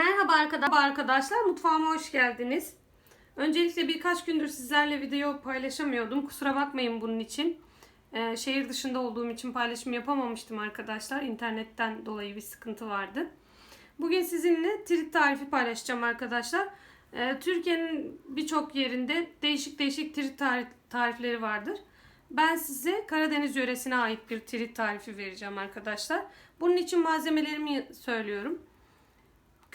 Merhaba arkada- arkadaşlar, mutfağıma hoş geldiniz. Öncelikle birkaç gündür sizlerle video paylaşamıyordum. Kusura bakmayın bunun için. Ee, şehir dışında olduğum için paylaşım yapamamıştım arkadaşlar. İnternetten dolayı bir sıkıntı vardı. Bugün sizinle trit tarifi paylaşacağım arkadaşlar. Ee, Türkiye'nin birçok yerinde değişik değişik trit tarif- tarifleri vardır. Ben size Karadeniz yöresine ait bir trit tarifi vereceğim arkadaşlar. Bunun için malzemelerimi söylüyorum.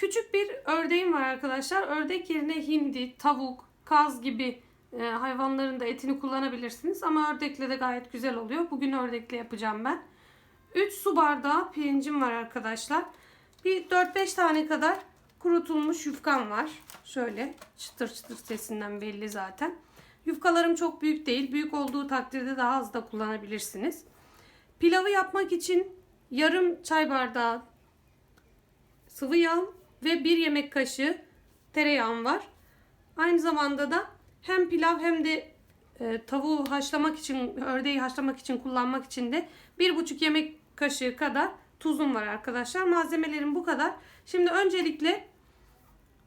Küçük bir ördeğim var arkadaşlar. Ördek yerine hindi, tavuk, kaz gibi e, hayvanların da etini kullanabilirsiniz. Ama ördekle de gayet güzel oluyor. Bugün ördekle yapacağım ben. 3 su bardağı pirincim var arkadaşlar. Bir 4-5 tane kadar kurutulmuş yufkam var. Şöyle çıtır çıtır sesinden belli zaten. Yufkalarım çok büyük değil. Büyük olduğu takdirde daha az da kullanabilirsiniz. Pilavı yapmak için yarım çay bardağı sıvı yağ ve bir yemek kaşığı tereyağım var. Aynı zamanda da hem pilav hem de e, tavuğu haşlamak için, ördeği haşlamak için kullanmak için de bir buçuk yemek kaşığı kadar tuzum var arkadaşlar. Malzemelerim bu kadar. Şimdi öncelikle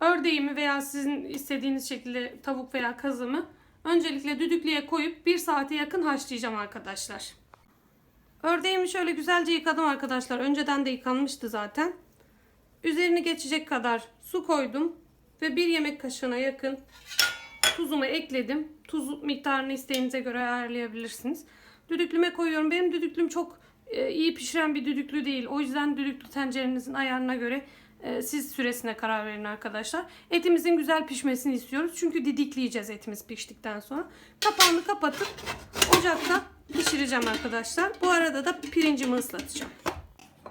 ördeğimi veya sizin istediğiniz şekilde tavuk veya kazımı öncelikle düdüklüye koyup bir saate yakın haşlayacağım arkadaşlar. Ördeğimi şöyle güzelce yıkadım arkadaşlar. Önceden de yıkanmıştı zaten. Üzerine geçecek kadar su koydum ve bir yemek kaşığına yakın tuzumu ekledim. Tuz miktarını isteğinize göre ayarlayabilirsiniz. Düdüklüme koyuyorum. Benim düdüklüm çok e, iyi pişiren bir düdüklü değil. O yüzden düdüklü tencerenizin ayarına göre e, siz süresine karar verin arkadaşlar. Etimizin güzel pişmesini istiyoruz. Çünkü didikleyeceğiz etimiz piştikten sonra. Kapağını kapatıp ocakta pişireceğim arkadaşlar. Bu arada da pirincimi ıslatacağım.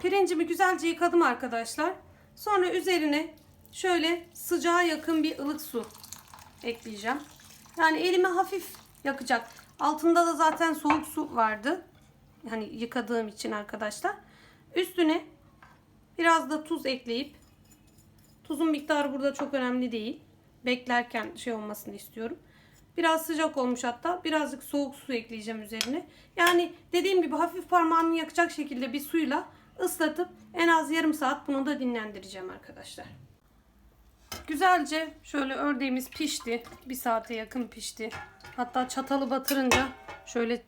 Pirincimi güzelce yıkadım arkadaşlar. Sonra üzerine şöyle sıcağa yakın bir ılık su ekleyeceğim. Yani elimi hafif yakacak. Altında da zaten soğuk su vardı. Yani yıkadığım için arkadaşlar. Üstüne biraz da tuz ekleyip tuzun miktarı burada çok önemli değil. Beklerken şey olmasını istiyorum. Biraz sıcak olmuş hatta. Birazcık soğuk su ekleyeceğim üzerine. Yani dediğim gibi hafif parmağımı yakacak şekilde bir suyla ıslatıp en az yarım saat bunu da dinlendireceğim arkadaşlar. Güzelce şöyle ördeğimiz pişti. Bir saate yakın pişti. Hatta çatalı batırınca şöyle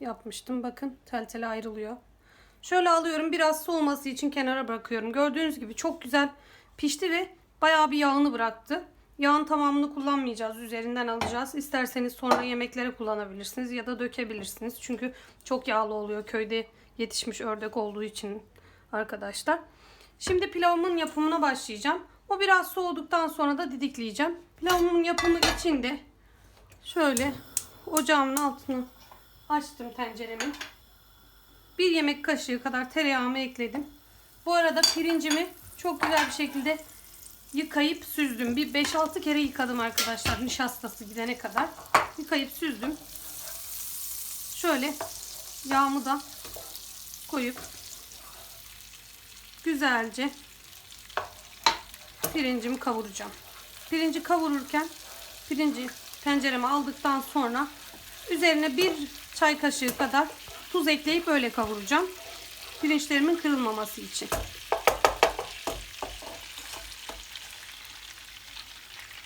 yapmıştım. Bakın tel tel ayrılıyor. Şöyle alıyorum biraz soğuması için kenara bırakıyorum. Gördüğünüz gibi çok güzel pişti ve bayağı bir yağını bıraktı. Yağın tamamını kullanmayacağız. Üzerinden alacağız. İsterseniz sonra yemeklere kullanabilirsiniz ya da dökebilirsiniz. Çünkü çok yağlı oluyor köyde yetişmiş ördek olduğu için arkadaşlar. Şimdi pilavımın yapımına başlayacağım. O biraz soğuduktan sonra da didikleyeceğim. Pilavımın yapımı için de şöyle ocağımın altını açtım tenceremi. Bir yemek kaşığı kadar tereyağımı ekledim. Bu arada pirincimi çok güzel bir şekilde yıkayıp süzdüm. Bir 5-6 kere yıkadım arkadaşlar nişastası gidene kadar. Yıkayıp süzdüm. Şöyle yağımı da koyup güzelce pirincimi kavuracağım. Pirinci kavururken pirinci tencereme aldıktan sonra üzerine bir çay kaşığı kadar tuz ekleyip öyle kavuracağım. Pirinçlerimin kırılmaması için.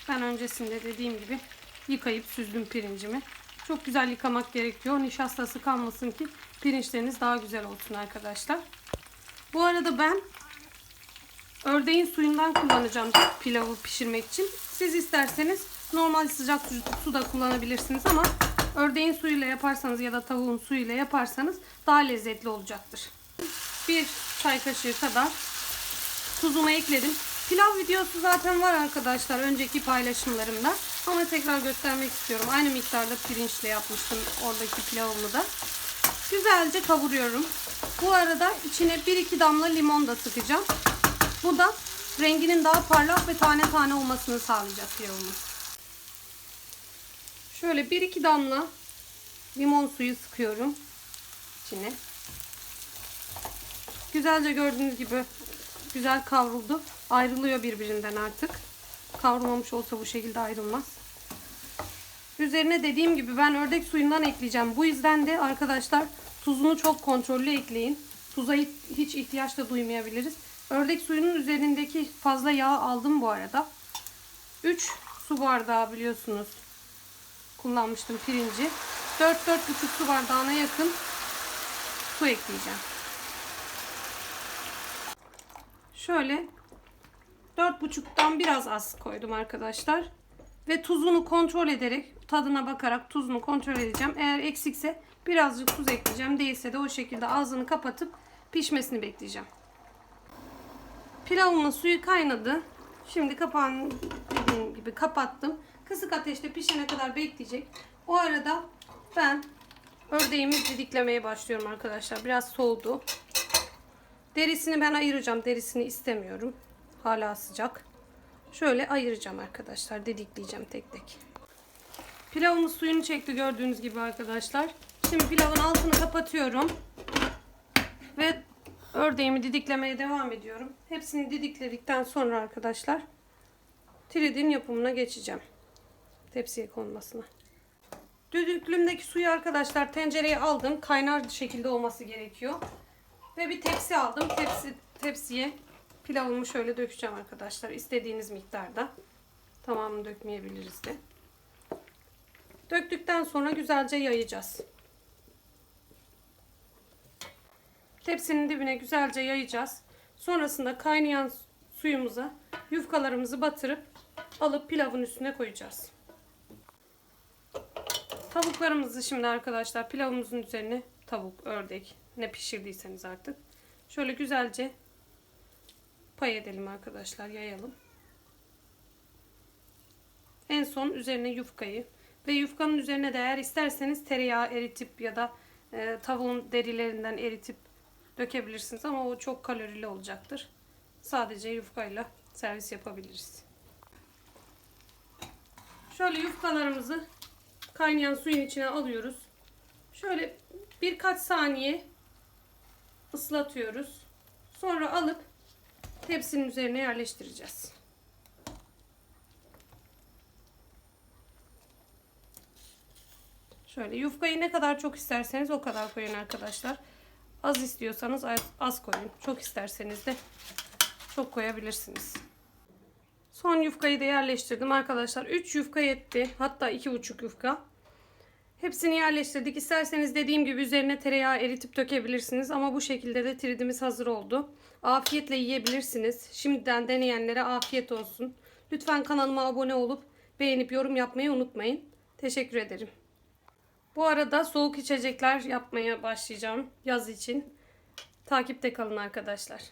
Ben öncesinde dediğim gibi yıkayıp süzdüm pirincimi. Çok güzel yıkamak gerekiyor. Nişastası kalmasın ki pirinçleriniz daha güzel olsun arkadaşlar. Bu arada ben ördeğin suyundan kullanacağım pilavı pişirmek için. Siz isterseniz normal sıcak su, su da kullanabilirsiniz ama ördeğin suyuyla yaparsanız ya da tavuğun suyuyla yaparsanız daha lezzetli olacaktır. Bir çay kaşığı kadar tuzumu ekledim. Pilav videosu zaten var arkadaşlar önceki paylaşımlarımda. Ama tekrar göstermek istiyorum. Aynı miktarda pirinçle yapmıştım oradaki pilavımı da. Güzelce kavuruyorum. Bu arada içine 1-2 damla limon da sıkacağım. Bu da renginin daha parlak ve tane tane olmasını sağlayacak pilavımın. Şöyle 1-2 damla limon suyu sıkıyorum içine. Güzelce gördüğünüz gibi güzel kavruldu. Ayrılıyor birbirinden artık. Kavrulmamış olsa bu şekilde ayrılmaz. Üzerine dediğim gibi ben ördek suyundan ekleyeceğim. Bu yüzden de arkadaşlar tuzunu çok kontrollü ekleyin. Tuza hiç ihtiyaç da duymayabiliriz. Ördek suyunun üzerindeki fazla yağ aldım bu arada. 3 su bardağı biliyorsunuz kullanmıştım pirinci. 4-4,5 su bardağına yakın su ekleyeceğim. Şöyle 4,5'tan biraz az koydum arkadaşlar. Ve tuzunu kontrol ederek, tadına bakarak tuzunu kontrol edeceğim. Eğer eksikse birazcık tuz ekleyeceğim. Değilse de o şekilde ağzını kapatıp pişmesini bekleyeceğim. Pilavımın suyu kaynadı. Şimdi kapağını dediğim gibi kapattım. Kısık ateşte pişene kadar bekleyecek. O arada ben ördeğimi didiklemeye başlıyorum arkadaşlar. Biraz soğudu. Derisini ben ayıracağım. Derisini istemiyorum. Hala sıcak. Şöyle ayıracağım arkadaşlar. Didikleyeceğim tek tek. Pilavımız suyunu çekti gördüğünüz gibi arkadaşlar. Şimdi pilavın altını kapatıyorum. Ve ördeğimi didiklemeye devam ediyorum. Hepsini didikledikten sonra arkadaşlar tridin yapımına geçeceğim. Tepsiye konmasına. Düdüklümdeki suyu arkadaşlar tencereye aldım. Kaynar şekilde olması gerekiyor. Ve bir tepsi aldım. Tepsi tepsiye pilavımı şöyle dökeceğim arkadaşlar. İstediğiniz miktarda. Tamamını dökmeyebiliriz de. Döktükten sonra güzelce yayacağız. Tepsinin dibine güzelce yayacağız. Sonrasında kaynayan suyumuza yufkalarımızı batırıp alıp pilavın üstüne koyacağız. Tavuklarımızı şimdi arkadaşlar pilavımızın üzerine tavuk, ördek ne pişirdiyseniz artık şöyle güzelce pay edelim arkadaşlar yayalım. En son üzerine yufkayı ve yufkanın üzerine de eğer isterseniz tereyağı eritip ya da e, tavuğun derilerinden eritip dökebilirsiniz ama o çok kalorili olacaktır. Sadece yufkayla servis yapabiliriz. Şöyle yufkalarımızı kaynayan suyun içine alıyoruz. Şöyle birkaç saniye ıslatıyoruz. Sonra alıp tepsinin üzerine yerleştireceğiz. Şöyle yufkayı ne kadar çok isterseniz o kadar koyun arkadaşlar. Az istiyorsanız az koyun. Çok isterseniz de çok koyabilirsiniz. Son yufkayı da yerleştirdim arkadaşlar. 3 yufka yetti. Hatta 2,5 yufka. Hepsini yerleştirdik. İsterseniz dediğim gibi üzerine tereyağı eritip dökebilirsiniz. Ama bu şekilde de tridimiz hazır oldu. Afiyetle yiyebilirsiniz. Şimdiden deneyenlere afiyet olsun. Lütfen kanalıma abone olup beğenip yorum yapmayı unutmayın. Teşekkür ederim. Bu arada soğuk içecekler yapmaya başlayacağım yaz için. Takipte kalın arkadaşlar.